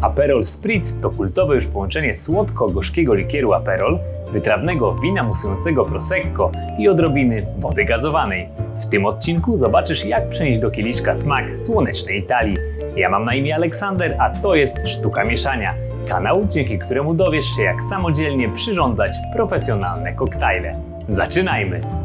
Aperol Spritz to kultowe już połączenie słodko-gorzkiego likieru Aperol, wytrawnego wina musującego Prosecco i odrobiny wody gazowanej. W tym odcinku zobaczysz jak przenieść do kieliszka smak słonecznej Italii. Ja mam na imię Aleksander, a to jest Sztuka Mieszania. Kanał, dzięki któremu dowiesz się jak samodzielnie przyrządzać profesjonalne koktajle. Zaczynajmy!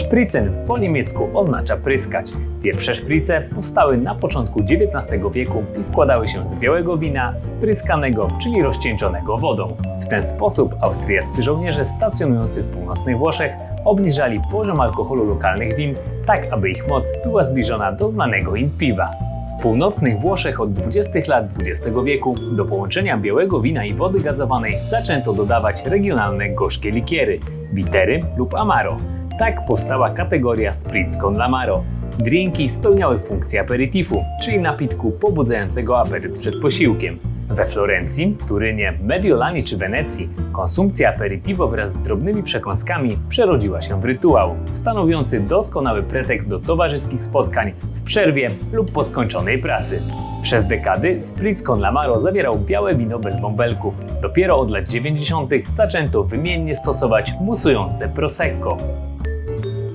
Spritzen po niemiecku oznacza pryskać. Pierwsze szprice powstały na początku XIX wieku i składały się z białego wina spryskanego, czyli rozcieńczonego wodą. W ten sposób austriaccy żołnierze stacjonujący w północnych Włoszech obniżali poziom alkoholu lokalnych win, tak aby ich moc była zbliżona do znanego im piwa. W północnych Włoszech od 20 lat XX wieku do połączenia białego wina i wody gazowanej zaczęto dodawać regionalne gorzkie likiery, bitery lub amaro. Tak powstała kategoria Spritz con l'Amaro. Drinki spełniały funkcję aperitifu, czyli napitku pobudzającego apetyt przed posiłkiem. We Florencji, Turynie, Mediolanie czy Wenecji konsumpcja aperitivo wraz z drobnymi przekąskami przerodziła się w rytuał, stanowiący doskonały pretekst do towarzyskich spotkań w przerwie lub po skończonej pracy. Przez dekady Spritz con l'Amaro zawierał białe wino bez bąbelków. Dopiero od lat 90. zaczęto wymiennie stosować musujące Prosecco.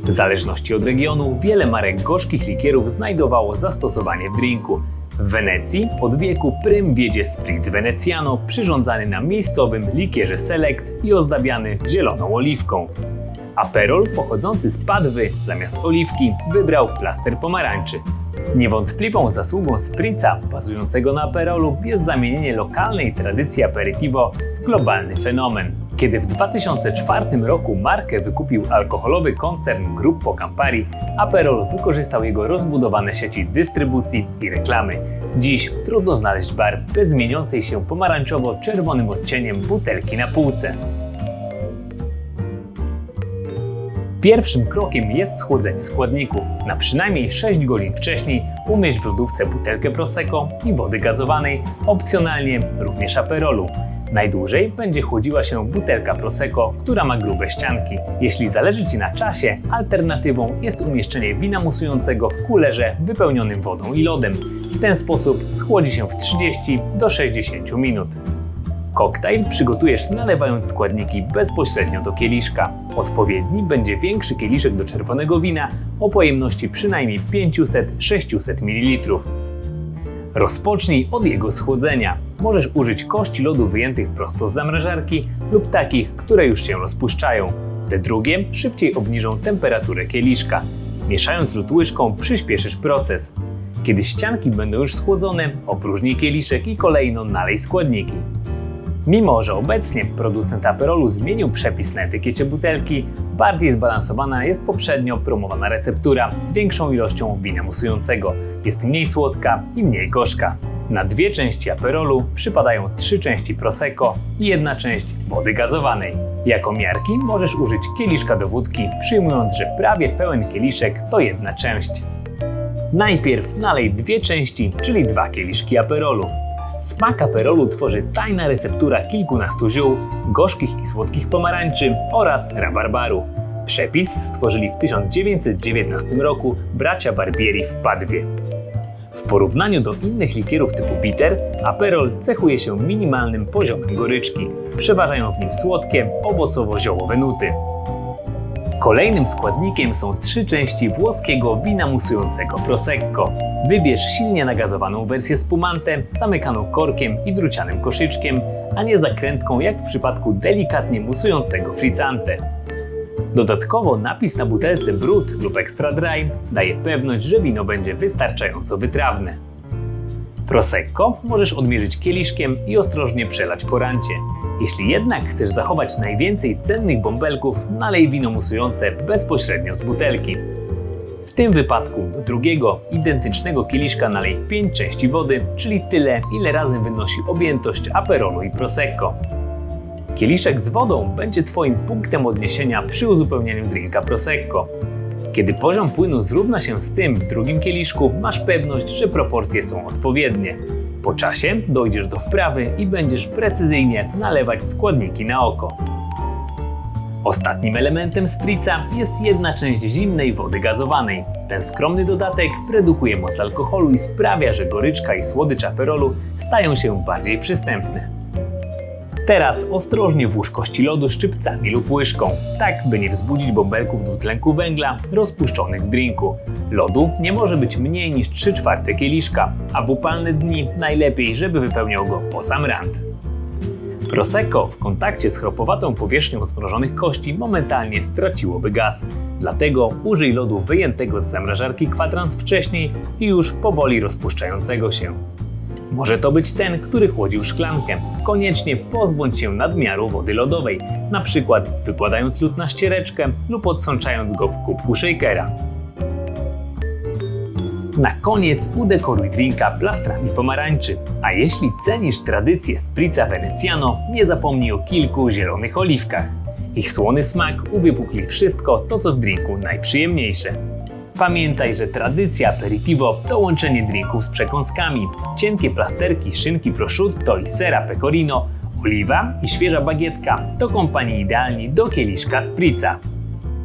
W zależności od regionu, wiele marek gorzkich likierów znajdowało zastosowanie w drinku. W Wenecji od wieku prym wiedzie Spritz Veneciano, przyrządzany na miejscowym likierze Select i ozdabiany zieloną oliwką. Aperol pochodzący z Padwy zamiast oliwki wybrał plaster pomarańczy. Niewątpliwą zasługą Spritza bazującego na Aperolu jest zamienienie lokalnej tradycji aperitivo w globalny fenomen. Kiedy w 2004 roku markę wykupił alkoholowy koncern Gruppo Campari, Aperol wykorzystał jego rozbudowane sieci dystrybucji i reklamy. Dziś trudno znaleźć bar bez zmieniącej się pomarańczowo-czerwonym odcieniem butelki na półce. Pierwszym krokiem jest schłodzenie składników. Na przynajmniej 6 godzin wcześniej umieść w lodówce butelkę Prosecco i wody gazowanej, opcjonalnie również aperolu. Najdłużej będzie chłodziła się butelka Prosecco, która ma grube ścianki. Jeśli zależy Ci na czasie, alternatywą jest umieszczenie wina musującego w kulerze wypełnionym wodą i lodem. W ten sposób schłodzi się w 30 do 60 minut. Koktajl przygotujesz nalewając składniki bezpośrednio do kieliszka. Odpowiedni będzie większy kieliszek do czerwonego wina o pojemności przynajmniej 500-600 ml. Rozpocznij od jego schłodzenia. Możesz użyć kości lodu wyjętych prosto z zamrażarki lub takich, które już się rozpuszczają. Te drugie szybciej obniżą temperaturę kieliszka. Mieszając lód łyżką przyspieszysz proces. Kiedy ścianki będą już schłodzone, opróżnij kieliszek i kolejno nalej składniki. Mimo, że obecnie producent Aperolu zmienił przepis na etykiecie butelki, bardziej zbalansowana jest poprzednio promowana receptura z większą ilością wina musującego. Jest mniej słodka i mniej gorzka. Na dwie części Aperolu przypadają trzy części Prosecco i jedna część wody gazowanej. Jako miarki możesz użyć kieliszka do wódki, przyjmując, że prawie pełen kieliszek to jedna część. Najpierw nalej dwie części, czyli dwa kieliszki Aperolu. Smak aperolu tworzy tajna receptura kilkunastu ziół, gorzkich i słodkich pomarańczy oraz rabarbaru. Przepis stworzyli w 1919 roku bracia Barbieri w Padwie. W porównaniu do innych likierów typu bitter, aperol cechuje się minimalnym poziomem goryczki. Przeważają w nim słodkie, owocowo-ziołowe nuty. Kolejnym składnikiem są trzy części włoskiego wina musującego Prosecco. Wybierz silnie nagazowaną wersję spumante, zamykaną korkiem i drucianym koszyczkiem, a nie zakrętką jak w przypadku delikatnie musującego frizzante. Dodatkowo napis na butelce Brut lub Extra Dry daje pewność, że wino będzie wystarczająco wytrawne. Prosecco możesz odmierzyć kieliszkiem i ostrożnie przelać po rancie. Jeśli jednak chcesz zachować najwięcej cennych bąbelków, nalej wino musujące bezpośrednio z butelki. W tym wypadku do drugiego, identycznego kieliszka nalej 5 części wody, czyli tyle, ile razem wynosi objętość aperolu i prosecco. Kieliszek z wodą będzie Twoim punktem odniesienia przy uzupełnianiu drinka prosecco. Kiedy poziom płynu zrówna się z tym w drugim kieliszku, masz pewność, że proporcje są odpowiednie. Po czasie dojdziesz do wprawy i będziesz precyzyjnie nalewać składniki na oko. Ostatnim elementem spritza jest jedna część zimnej wody gazowanej. Ten skromny dodatek redukuje moc alkoholu i sprawia, że goryczka i słodycz aperolu stają się bardziej przystępne. Teraz ostrożnie włóż kości lodu szczypcami lub łyżką, tak by nie wzbudzić bąbelków dwutlenku węgla rozpuszczonych w drinku. Lodu nie może być mniej niż 3 czwarte kieliszka, a w upalne dni najlepiej, żeby wypełniał go po sam rand. Prosecco w kontakcie z chropowatą powierzchnią zmrożonych kości momentalnie straciłoby gaz. Dlatego użyj lodu wyjętego z zamrażarki kwadrans wcześniej i już powoli rozpuszczającego się. Może to być ten, który chłodził szklankę. Koniecznie pozbądź się nadmiaru wody lodowej, na przykład wykładając lód na ściereczkę lub odsączając go w kubku shakera. Na koniec udekoruj drinka plastrami pomarańczy. A jeśli cenisz tradycję spritza Veneciano, nie zapomnij o kilku zielonych oliwkach. Ich słony smak uwypukli wszystko to, co w drinku najprzyjemniejsze. Pamiętaj, że tradycja aperitivo to łączenie drinków z przekąskami. Cienkie plasterki szynki prosciutto i sera pecorino, oliwa i świeża bagietka to kompanii idealni do kieliszka spritza.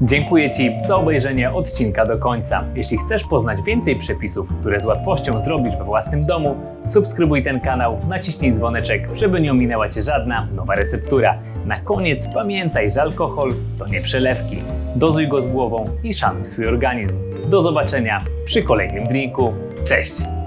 Dziękuję Ci za obejrzenie odcinka do końca. Jeśli chcesz poznać więcej przepisów, które z łatwością zrobisz we własnym domu, subskrybuj ten kanał, naciśnij dzwoneczek, żeby nie ominęła Cię żadna nowa receptura. Na koniec pamiętaj, że alkohol to nie przelewki. Dozuj go z głową i szanuj swój organizm. Do zobaczenia przy kolejnym drinku. Cześć!